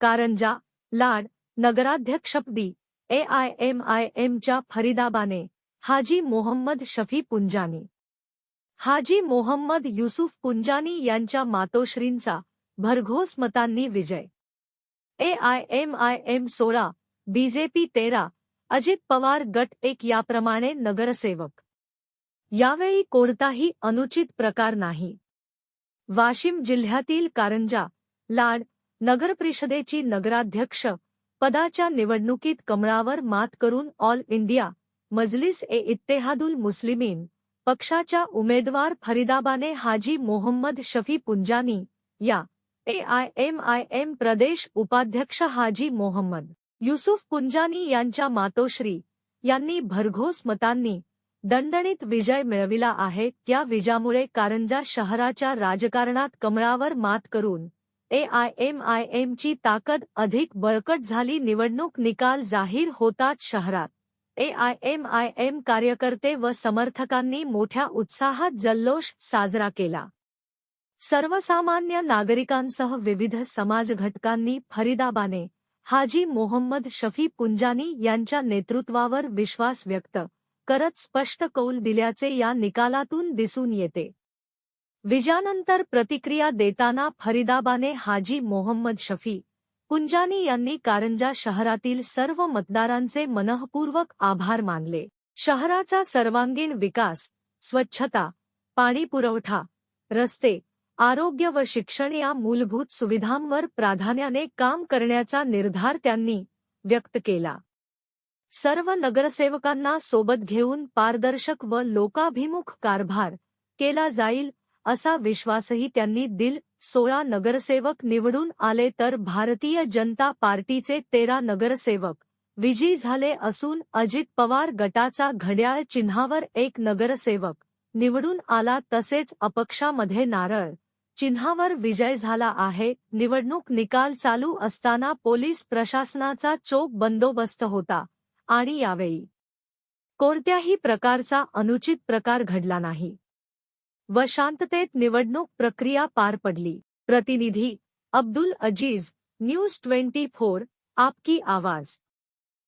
कारंजा लाड नगराध्यक्षपदी A I M I एमच्या फरीदाबाने हाजी मोहम्मद शफी पुंजानी. हाजी मोहम्मद युसुफ पुंजानी यांच्या मातोश्रींचा भरघोस मतांनी विजय. A I M I M सोळा बीजेपी तेरा अजित पवार गट एक याप्रमाणे नगरसेवक. यावेळी कोणताही अनुचित प्रकार नाही. वाशिम जिल्ह्यातील कारंजा लाड नगरपरिषदेची नगराध्यक्ष पदाच्या निवडणुकीत कमळावर मात करून ऑल इंडिया मजलिस ए इत्तेहादुल मुस्लिमीन पक्षाच्या उमेदवार फरीदाबाने हाजी मोहम्मद शफी पुंजानी या A I M I M प्रदेश उपाध्यक्ष हाजी मोहम्मद युसुफ पुंजानी यांच्या मातोश्री यांनी भरघोस मतांनी दणदणीत विजय मिळविला आहे. त्या विजयामुळे कारंजा शहराच्या राजकारणात कमळावर मात करून एआयएमआयएमची ताकद अधिक बळकट झाली. निवडणूक निकाल जाहीर होताच शहरात. ए आय एम कार्यकर्ते व समर्थकांनी मोठ्या उत्साहात जल्लोष साजरा केला. सर्वसामान्य नागरिकांसह विविध समाज घटकांनी फरीदाबाने हाजी मोहम्मद शफी पुंजानी यांच्या नेतृत्वावर विश्वास व्यक्त करत स्पष्ट कौल दिल्याचे या निकालातून दिसून येते. विजयानंतर प्रतिक्रिया देताना फरीदाबाने हाजी मोहम्मद शफी कुंजानी यांनी कारंजा शहरातील सर्व मतदारांचे मनःपूर्वक आभार मानले. शहराचा सर्वांगीण विकास स्वच्छता पाणी पुरवठा रस्ते आरोग्य व शिक्षण या मूलभूत सुविधांवर प्राधान्याने काम करण्याचा निर्धार त्यांनी व्यक्त केला. सर्व नगरसेवकांना सोबत घेऊन पारदर्शक व लोकाभिमुख कारभार केला जाईल असा विश्वासही त्यांनी दिल. सोळा नगरसेवक निवडून आले तर भारतीय जनता पार्टीचे तेरा नगरसेवक. विजयी झाले असून अजित पवार गटाचा घड्याळ चिन्हावर एक नगरसेवक. निवडून आला तसेच अपक्षामध्ये नारळ. चिन्हावर विजय झाला आहे. निवडणूक निकाल चालू असताना पोलीस प्रशासनाचा चोख बंदोबस्त होता. आणि यावेळी कोणत्याही प्रकारचा अनुचित प्रकार घडला नाही. व शांततेत निवडणूक प्रक्रिया पार पडली. प्रतिनिधी Abdul Aziz news twenty four आपकी आवाज.